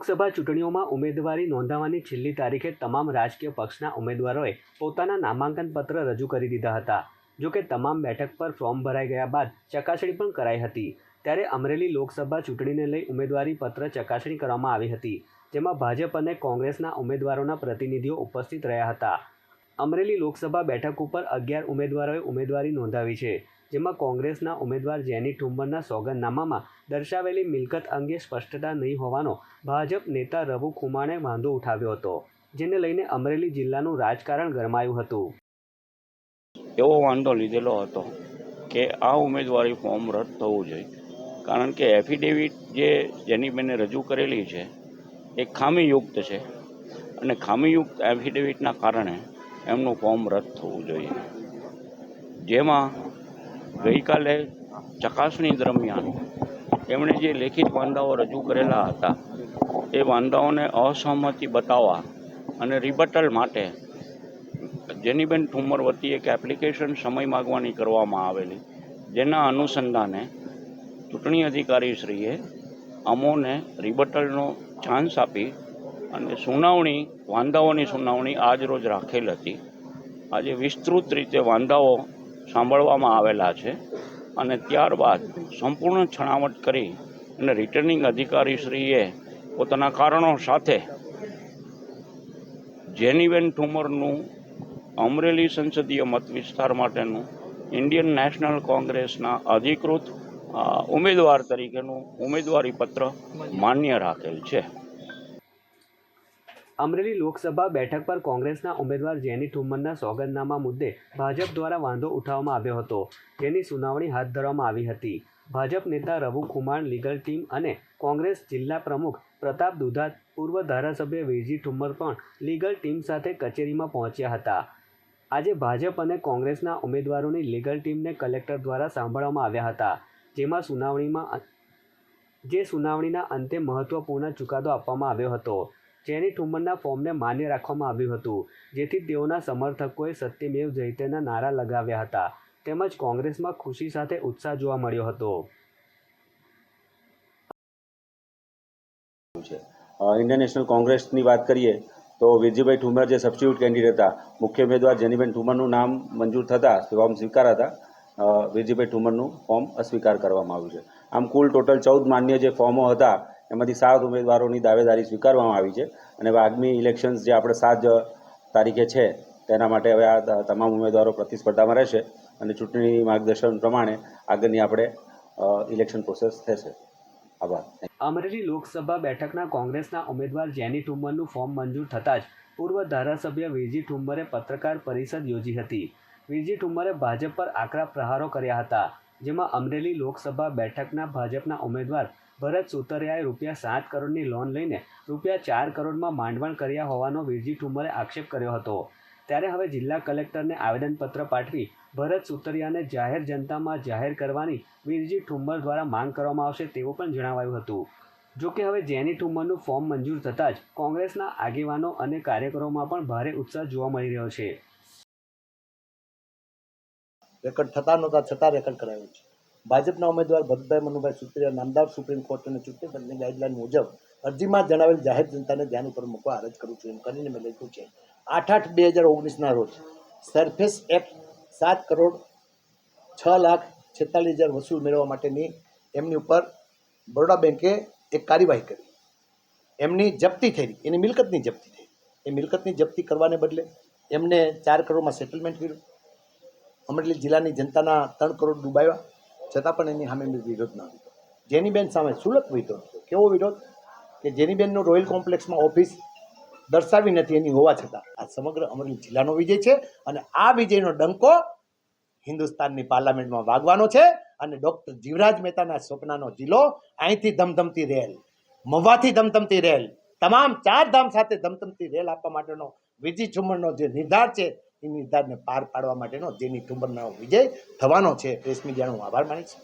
લોકસભા ચૂંટણીઓમાં ઉમેદવારી નોંધાવવાની છેલ્લી તારીખે તમામ રાજકીય પક્ષના ઉમેદવારોએ પોતાના નામાંકન પત્ર રજૂ કરી દીધા હતા. જો કે તમામ બેઠક પર ફોર્મ ભરાઈ ગયા બાદ ચકાસણી પણ કરાઈ હતી. ત્યારે અમરેલી લોકસભા ચૂંટણીને લઈ ઉમેદવારી પત્ર ચકાસણી કરવામાં આવી હતી, જેમાં ભાજપ અને કોંગ્રેસના ઉમેદવારોના પ્રતિનિધિઓ ઉપસ્થિત રહ્યા હતા. અમરેલી લોકસભા બેઠક ઉપર અગિયાર ઉમેદવારોએ ઉમેદવારી નોંધાવી છે. જેમાં કોંગ્રેસના ઉમેદવાર જેની ઠુંબરના સોગંદનામામાં દર્શાવેલી મિલકત અંગે સ્પષ્ટતા નહીં હોવાનો ભાજપ નેતા રઘુ ખુમાણે વાંધો ઉઠાવ્યો હતો, જેને લઈને અમરેલી જિલ્લાનું રાજકારણ ગરમાયું હતું. એવો વાંધો લીધેલો હતો કે આ ઉમેદવારી ફોર્મ રદ થવું જોઈએ. કારણ કે એફિડેવિટ જે જેની બેને રજૂ કરેલી છે, એ ખામીયુક્ત છે અને ખામીયુક્ત એફિડેવિટના કારણે એમનું ફોર્મ રદ થવું જોઈએ. જેમાં ગઈકાલે ચકાસણી દરમિયાન એમણે જે લેખિત વાંધાઓ રજૂ કરેલા હતા, એ વાંધાઓને અસહમતિ બતાવવા અને રિબટલ માટે જેનીબેન ઠુમર વતી એક એપ્લિકેશન સમય માગવાની કરવામાં આવેલી, જેના અનુસંધાને ચૂંટણી અધિકારીશ્રીએ અમોને રિબટલનો ચાન્સ આપી અને સુનાવણી વાંધાઓની સુનાવણી આજ રોજ રાખેલ હતી. આજે વિસ્તૃત રીતે વાંધાઓ સાંભળવામાં આવેલા છે અને ત્યારબાદ સંપૂર્ણ છણાવટ કરી અને રિટર્નિંગ અધિકારીશ્રીએ પોતાના કારણો સાથે જેનીવેન ઠુમરનું અમરેલી સંસદીય મત વિસ્તાર માટેનું ઇન્ડિયન નેશનલ કોંગ્રેસના અધિકૃત ઉમેદવાર તરીકેનું ઉમેદવારી પત્ર માન્ય રાખેલ છે. અમરેલી લોકસભા બેઠક પર કોંગ્રેસના ઉમેદવાર જેની ઠુમ્મરના સોગંદનામા મુદ્દે ભાજપ દ્વારા વાંધો ઉઠાવવામાં આવ્યો હતો. જેની સુનાવણી હાથ ધરવામાં આવી હતી. ભાજપ નેતા રઘુ કુમાર લીગલ ટીમ અને કોંગ્રેસ જિલ્લા પ્રમુખ પ્રતાપ દુધાત પૂર્વ ધારાસભ્ય વેજી ઠુમ્મર પણ લીગલ ટીમ સાથે કચેરીમાં પહોંચ્યા હતા. આજે ભાજપ અને કોંગ્રેસના ઉમેદવારોની લીગલ ટીમને કલેક્ટર દ્વારા સાંભળવામાં આવ્યા હતા, જેમાં સુનાવણીમાં જે સુનાવણીના અંતે મહત્વપૂર્ણ ચુકાદો આપવામાં આવ્યો હતો. જેની ઠુમ્મરના ફોર્મને માન્ય રાખવામાં આવ્યું હતું જેથી તેઓના સમર્થકોએ સત્યમેવ જયતેના નારા લગાવ્યા હતા. તેમજ કોંગ્રેસમાં ખુશી સાથે ઉત્સાહ જોવા મળ્યો હતો. અ, કોંગ્રેસની વાત કરીએ તો વિરજીભાઈ ઠુમર જે સબસ્ટિટ્યૂટ કેન્ડિડેટ હતા મુખ્ય ઉમેદવાર જેનીબેન ઠુમરનું નામ મંજૂર થતાં ફોર્મ સ્વીકાર હતા. વીરજીભાઈ ઠુમરનું ફોર્મ અસ્વીકાર કરવામાં આવ્યું છે. આમ કુલ ટોટલ ચૌદ માન્ય જે ફોર્મો હતા એમાંથી સાત ઉમેદવારોની દાવેદારી સ્વીકારવામાં આવી છે. અને આગામી ઇલેક્શન્સ જે આપણે સાત તારીખે છે, તેના માટે હવે આ તમામ ઉમેદવારો પ્રતિસ્પર્ધામાં રહેશે અને ચૂંટણી માર્ગદર્શન પ્રમાણે આગળની આપણે ઇલેક્શન પ્રોસેસ થશે. આભાર. અમરેલી લોકસભા બેઠકના કોંગ્રેસના ઉમેદવાર જેની ઠુમ્મરનું ફોર્મ મંજૂર થતાં જ પૂર્વ ધારાસભ્ય વીરજી ઠુમ્મરે પત્રકાર પરિષદ યોજી હતી. વીરજી ઠુમ્મરે ભાજપ પર આકરા પ્રહારો કર્યા હતા, જેમાં અમરેલી લોકસભા બેઠકના ભાજપના ઉમેદવાર ભરત સુતરિયાએ રૂપિયા સાત કરોડની લોન લઈને રૂપિયા ચાર કરોડમાં માંડવણ કર્યા હોવાનો વિરજી ઠુમ્મરે આક્ષેપ કર્યો હતો. ત્યારે હવે જિલ્લા કલેક્ટરને આવેદનપત્ર પાઠવી ભરત સુતરિયાને જાહેર જનતામાં જાહેર કરવાની વિરજી ઠુમ્મર દ્વારા માંગ કરવામાં આવશે તેવું પણ જણાવાયું હતું. જો કે હવે જેની ઠુમ્મરનું ફોર્મ મંજૂર થતાં જ કોંગ્રેસના આગેવાનો અને કાર્યકરોમાં પણ ભારે ઉત્સાહ જોવા મળી રહ્યો છે. રેકર્ડ થતા નહોતા, છતાં રેકર્ડ કરાયું છે. ભાજપના ઉમેદવાર ભરતભાઈ મનુભાઈ સુત્રિયા નામદાર સુપ્રીમ કોર્ટ અને ચૂંટણી પંચની ગાઈડલાઈન મુજબ અરજીમાં જણાવેલ જાહેર જનતાને ધ્યાન ઉપર મૂકવા અરજ કરું છું એમ કરીને મેં લખ્યું છે. આઠ આઠ બે હજાર ઓગણીસના રોજ સરફેસ એક્ટ સાત કરોડ છ લાખ છેતાલીસ હજાર વસૂલ મેળવવા માટેની એમની ઉપર બરોડા બેંકે એક કાર્યવાહી કરી. એમની જપ્તી થઈ. એની મિલકતની જપ્તી થઈ. એ મિલકતની જપ્તી કરવાને બદલે એમને ચાર કરોડમાં સેટલમેન્ટ કર્યું. અમરેલી જિલ્લાની જનતાના ત્રણ કરોડ ડૂબાવ્યા. છતાં પણ એની સામે વિરોધ ન લીધો. જેનીબેન સામે સુલભ વિરોધ હતો. કેવો વિરોધ? કે જેનીબેનનો રોયલ કોમ્પ્લેક્સમાં ઓફિસ દર્શાવી નથી એની હોવા છતાં. આ સમગ્ર અમરેલી જિલ્લાનો વિજય છે અને આ વિજયનો ડંકો હિન્દુસ્તાનની પાર્લામેન્ટમાં વાગવાનો છે અને ડૉક્ટર જીવરાજ મહેતાના સ્વપ્નાનો જિલ્લો અહીંથી ધમધમતી રેલ મવાથી ધમધમતી રેલ, તમામ ચાર ધામ સાથે ધમધમતી રેલ આપવા માટેનો વિજય ચુમણનો જે નિર્ધાર છે એ નિર્ધારને પાર પાડવા માટેનો જેની ઠુમરનો વિજય થવાનો છે. પ્રેસ મીડિયાનો હું આભાર માનીશ